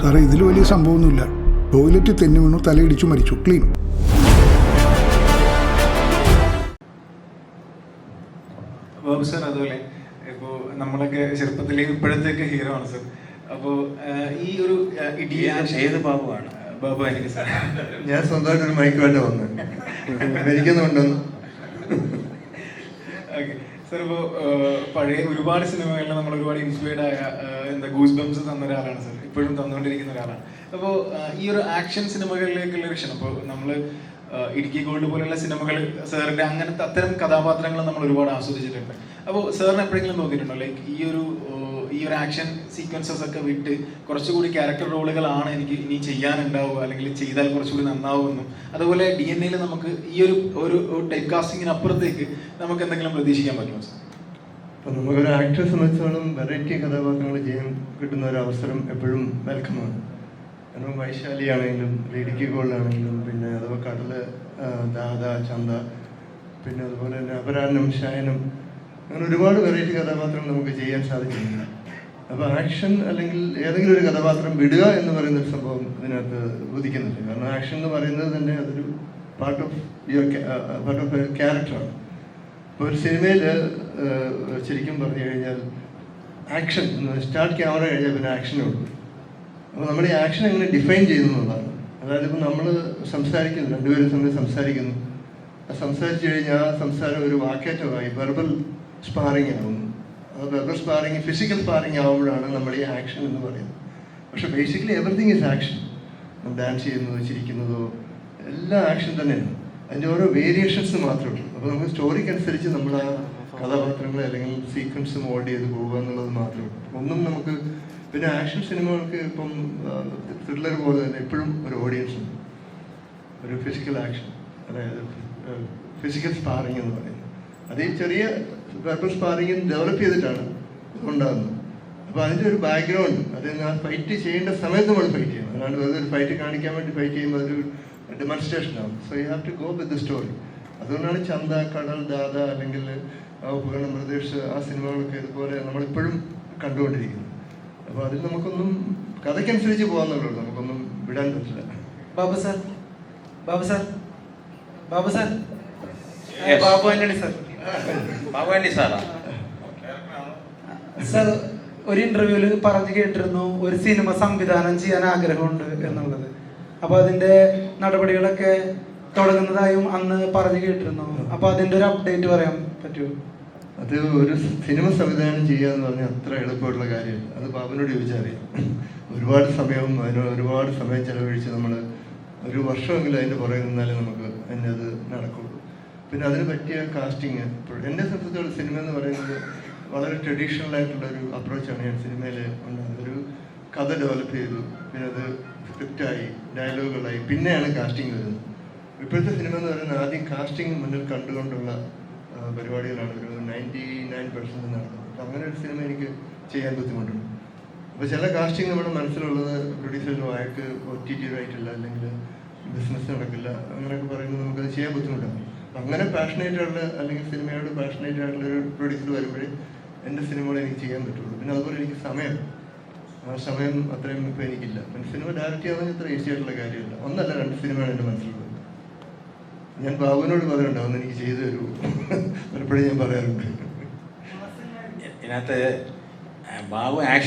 സാറേ ഇതിൽ വലിയ സംഭവമൊന്നുമില്ല. ടോയ്ലറ്റ് തെന്നി വീണു തലയിടിച്ചു മരിച്ചു. ക്ലീൻ. ബാബു സാർ അതുപോലെ ഇപ്പോ നമ്മളൊക്കെ ചെറുപ്പത്തിലെ ഇപ്പോഴത്തേക്ക് ഹീറോ ആണ് സാർ. അപ്പോ ഈ ഒരു ആഹ്, ഇടി ഏത് ബാബുവാണ് ബാബു എനിക്ക് സാർ. ഞാൻ സ്വന്തമായിട്ട് ഒരു മൈക്കുമായിട്ട് വന്നു. മരിക്കുന്നുണ്ടെന്ന് ഓക്കെ സാർ പഴയ ഒരുപാട് സിനിമകളിൽ നമ്മൾ ഒരുപാട് ഇൻസ്പയർഡ് ആയ എന്താ ഗൂസ് ബംസ് തന്ന ഒരാളാണ് സാർ ഇപ്പോഴും തന്നുകൊണ്ടിരിക്കുന്ന ഒരാളാണ്. അപ്പോൾ ഈ ഒരു ആക്ഷൻ സിനിമകളിലേക്കുള്ള ഒരു ക്ഷണം അപ്പോൾ നമ്മൾ ഇടുക്കി ഗോൾഡ് പോലെയുള്ള സിനിമകൾ സാറിന്റെ അങ്ങനത്തെ അത്തരം കഥാപാത്രങ്ങൾ നമ്മൾ ഒരുപാട് ആസ്വദിച്ചിട്ടുണ്ട്. അപ്പോൾ സാറിന് എപ്പോഴെങ്കിലും തോന്നിയിട്ടുണ്ടോ? ലൈക്ക് ഈ ഒരു ഈ ഒരു ആക്ഷൻ സീക്വൻസസ് ഒക്കെ വിട്ട് കുറച്ചുകൂടി ക്യാരക്ടർ റോളുകളാണ് എനിക്ക് ഇനി ചെയ്യാനുണ്ടാവുക അല്ലെങ്കിൽ ചെയ്താൽ കുറച്ചുകൂടി നന്നാവുമെന്നും അതുപോലെ ഡി എൻ എയിൽ നമുക്ക് ഈ ഒരു ഒരു ടൈപ്പ് കാസ്റ്റിങ്ങിന് അപ്പുറത്തേക്ക് നമുക്ക് എന്തെങ്കിലും പ്രതീക്ഷിക്കാൻ പറ്റുമോ സാർ അപ്പൊ നമുക്കൊരു ആക്ടറെ സംബന്ധിച്ചോളം വെറൈറ്റി കഥാപാത്രങ്ങൾ ചെയ്യാൻ കിട്ടുന്ന ഒരു അവസരം എപ്പോഴും വെൽക്കമാണ് കാരണം വൈശാലിയാണെങ്കിലും ഇടുക്കി ഗോൾഡാണെങ്കിലും പിന്നെ അഥവാ കടൽ ആ, ദാദ ചന്ത പിന്നെ അതുപോലെ തന്നെ അപരാഹ്നം ശയനം അങ്ങനെ ഒരുപാട് വെറൈറ്റി കഥാപാത്രങ്ങൾ നമുക്ക് ചെയ്യാൻ സാധിക്കുന്നുണ്ട്. അപ്പോൾ ആക്ഷൻ അല്ലെങ്കിൽ ഏതെങ്കിലും ഒരു കഥാപാത്രം വിടുക എന്ന് പറയുന്ന ഒരു സംഭവം ഇതിനകത്ത് ഉദിക്കുന്നില്ല കാരണം ആക്ഷൻ എന്ന് പറയുന്നത് തന്നെ അതൊരു part of your part of ക്യാരക്ടറാണ് ഇപ്പൊ ഒരു സിനിമയിൽ ശരിക്കും പറഞ്ഞു കഴിഞ്ഞാൽ ആക്ഷൻ സ്റ്റാർട്ട് ക്യാമറ കഴിഞ്ഞാൽ പിന്നെ ആക്ഷനേ ഉള്ളൂ. അപ്പോൾ നമ്മൾ ഈ ആക്ഷൻ എങ്ങനെ ഡിഫൈൻ ചെയ്യുന്നു എന്നുള്ളതാണ്. അതായത് ഇപ്പോൾ നമ്മൾ സംസാരിക്കുന്നു രണ്ടുപേരും തമ്മിൽ സംസാരിക്കുന്നു. സംസാരിച്ചു കഴിഞ്ഞാൽ ആ സംസാരം ഒരു വാക്കേറ്റമായി വെർബൽ സ്പാറിങ് ആവുന്നു. അത് വെർബൽ സ്പാറിങ് ഫിസിക്കൽ സ്പാറിങ് ആവുമ്പോഴാണ് നമ്മൾ ഈ ആക്ഷൻ എന്ന് പറയുന്നത്. പക്ഷെ basically everything is action dance ചെയ്യുന്നതോ ചിരിക്കുന്നതോ എല്ലാം ആക്ഷൻ തന്നെയാണ്. അതിന്റെ ഓരോ വേരിയേഷൻസ് മാത്രമേ ഉള്ളൂ. അപ്പോൾ നമുക്ക് സ്റ്റോറിക്ക് അനുസരിച്ച് നമ്മൾ ആ കഥാപാത്രങ്ങൾ അല്ലെങ്കിൽ സീക്വൻസ് മോൾഡ് ചെയ്ത് പോവുക എന്നുള്ളത് മാത്രമേ ഉള്ളൂ. ഒന്നും നമുക്ക് പിന്നെ ആക്ഷൻ സിനിമകൾക്ക് ഇപ്പം ത്രില്ലർ പോലെ തന്നെ എപ്പോഴും ഒരു ഓഡിയൻസ് ഉണ്ട്. ഒരു ഫിസിക്കൽ ആക്ഷൻ അതായത് ഫിസിക്കൽ സ്പാറിങ് എന്ന് പറയുന്നത്. അത് ഈ ചെറിയ വെർബൽ സ്പാറിങ് ഡെവലപ്പ് ചെയ്തിട്ടാണ് ഉണ്ടാകുന്നത് അപ്പോൾ അതിന്റെ ഒരു ബാക്ക്ഗ്രൗണ്ട് അത് ആ ഫൈറ്റ് ചെയ്യേണ്ട സമയത്ത് നമ്മൾ ഫൈറ്റ് ചെയ്യണം. അല്ലാണ്ട് വെറുതെ ഒരു ഫൈറ്റ് കാണിക്കാൻ വേണ്ടി ഫൈറ്റ് ചെയ്യുമ്പോൾ അതൊരു ഡെമോൺസ്ട്രേഷൻ ആവും. So you have to go with the story അതുകൊണ്ടാണ് ചന്ത കടൽ ദാദ അല്ലെങ്കിൽ ആ ഉപകരണം പ്രദേശ് ആ സിനിമകളൊക്കെ ഇതുപോലെ നമ്മളിപ്പോഴും കണ്ടുകൊണ്ടിരിക്കുന്നത്. അപ്പോൾ അതിൽ നമുക്കൊന്നും കഥയ്ക്കനുസരിച്ച് പോകാന്നുള്ളൂ നമുക്കൊന്നും വിടാൻ പറ്റില്ല. Babu sir. Babu sir. Babu sir. Babu Antony sir. Sarah. Sir ഒരു ഇന്റർവ്യൂവിൽ പറഞ്ഞു കേട്ടിരുന്നു ഒരു സിനിമ സംവിധാനം ചെയ്യാൻ ആഗ്രഹമുണ്ട് എന്നുള്ളത്. അപ്പൊ അതിന്റെ നടപടികളൊക്കെ തുടങ്ങുന്നതായും അന്ന് പറഞ്ഞു കേട്ടിരുന്നു. അപ്പൊ അതിന്റെ ഒരു അപ്ഡേറ്റ് പറയാൻ പറ്റുമോ? അത് ഒരു സിനിമ സംവിധാനം ചെയ്യുക എന്ന് പറഞ്ഞാൽ അത്ര എളുപ്പമുള്ള കാര്യമില്ല അത് ബാബുനോട് ചോദിച്ചറിയാം ഒരുപാട് സമയവും അതിന് ഒരുപാട് സമയം ചെലവഴിച്ച് നമ്മൾ ഒരു വർഷമെങ്കിലും അതിന്റെ പുറകെ നിന്നാലേ നമുക്ക് അതിന്റെ അത് നടക്കുള്ളൂ. പിന്നെ അതിന് പറ്റിയ കാസ്റ്റിങ് എന്നെ സംബന്ധിച്ചോളം സിനിമ എന്ന് പറയുന്നത് വളരെ ട്രഡീഷണൽ ആയിട്ടുള്ള ഒരു അപ്രോച്ചാണ് ഞാൻ സിനിമയിൽ ഉണ്ടായത് ഒരു കഥ ഡെവലപ്പ് ചെയ്തു പിന്നെ അത് സ്ക്രിപ്റ്റായി ഡയലോഗുകളായി പിന്നെയാണ് കാസ്റ്റിംഗ് വരുന്നത്. ഇപ്പോഴത്തെ സിനിമ എന്ന് പറയുന്നത് ആദ്യം കാസ്റ്റിംഗ് മുന്നിൽ കണ്ടുകൊണ്ടുള്ള പരിപാടികളാണ്. ഒരു നയന്റി നയൻ പെർസെന്റ് നടക്കുന്നത് അങ്ങനെ ഒരു സിനിമ എനിക്ക് ചെയ്യാൻ ബുദ്ധിമുട്ടുണ്ട്. അപ്പോൾ ചില കാസ്റ്റിംഗ് നമ്മുടെ മനസ്സിലുള്ളത് പ്രൊഡ്യൂസറിന് വായക്ക് ഒ ടി ടി ആയിട്ടില്ല അല്ലെങ്കിൽ ബിസിനസ് നടക്കില്ല അങ്ങനെയൊക്കെ പറയുമ്പോൾ നമുക്കത് ചെയ്യാൻ ബുദ്ധിമുട്ടാണ്. അങ്ങനെ പാഷനേറ്റ് ആയിട്ടുള്ള അല്ലെങ്കിൽ സിനിമയോട് പാഷനേറ്റ് ആയിട്ടുള്ള ഒരു പ്രൊഡ്യൂസർ വരുമ്പോഴേ എന്റെ സിനിമകൾ എനിക്ക് ചെയ്യാൻ പറ്റുള്ളൂ. പിന്നെ അതുപോലെ എനിക്ക് സമയം ആ സമയം അത്രയും ഇപ്പം എനിക്കില്ല. പിന്നെ സിനിമ ഡയറക്റ്റ് ചെയ്യാൻ ഇത്ര ഈസി ആയിട്ടുള്ള കാര്യമില്ല. ഒന്നല്ല രണ്ട് സിനിമയാണ് എന്റെ മനസ്സിലുള്ളത് ഞാൻ ബാബുവിനോട് അതൊന്ന് എനിക്ക് ചെയ്തു തരൂ. പലപ്പോഴും ഞാൻ പറയാറുണ്ട്. ഇതിനകത്ത് ബാബു ആക്ഷൻ